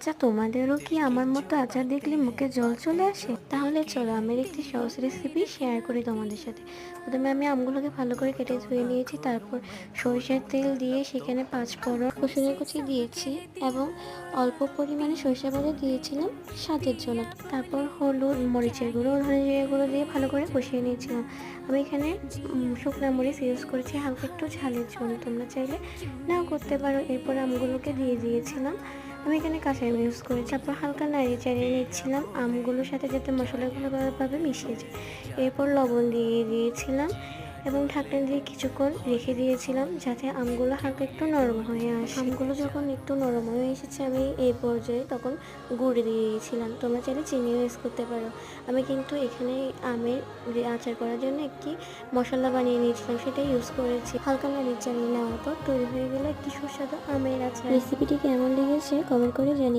আচ্ছা তোমাদেরও কি আমার মতো আচার দেখলে মুখে জল চলে আসে? তাহলে চলো, আমের একটি সহজ রেসিপি শেয়ার করি তোমাদের সাথে। প্রথমে আমি আমগুলোকে ভালো করে কেটে ধুয়ে নিয়েছি, তারপর সরিষার তেল দিয়ে সেখানে পাঁচ ফোড়ন রসুনের কুচি দিয়েছি এবং অল্প পরিমাণে সরিষা বাটা দিয়েছিলাম স্বাদের জন্য। তারপর হলুদ, মরিচের গুঁড়ো ধনে গুঁড়ো দিয়ে ভালো করে কষিয়ে নিয়েছিলাম। আমি এখানে শুকনা মরিচ ইউজ করেছি হালকা একটু ঝালের জন্য। তোমরা চাইলে নাও করতে পারো। এরপর আমগুলোকে দিয়ে দিয়েছিলাম। আমি এখানে কাঁচা আম ইউজ করেছি। তারপর হালকা নাড়িয়ে চাড়িয়ে নিচ্ছিলাম। আমগুলোর সাথে যাতে মশলাগুলো ভালোভাবে মিশিয়ে যায়। এরপর লবণ দিয়ে দিয়েছিলাম। এবং ঢাকনা দিয়ে কিছুক্ষণ রেখে দিয়েছিলাম যাতে আমগুলো হালকা একটু নরম হয়ে আসে। আমগুলো যখন একটু নরম হয়ে এসেছে, আমি এই পর্যায়ে তখন গুড় দিয়ে দিয়েছিলাম। তোমরা চাইলে চিনি ইউজ করতে পারো। আমি কিন্তু এখানে আমের আচার করার জন্য একটি মশলা বানিয়ে নিয়েছিলাম, সেটা ইউজ করেছি। হালকা নাড়িয়ে চালিয়ে নেওয়ার পর তৈরি হয়ে গেল একটি সুস্বাদু আমের আচার। রেসিপিটি কেমন লেগেছে কমেন্ট করে জানিয়ে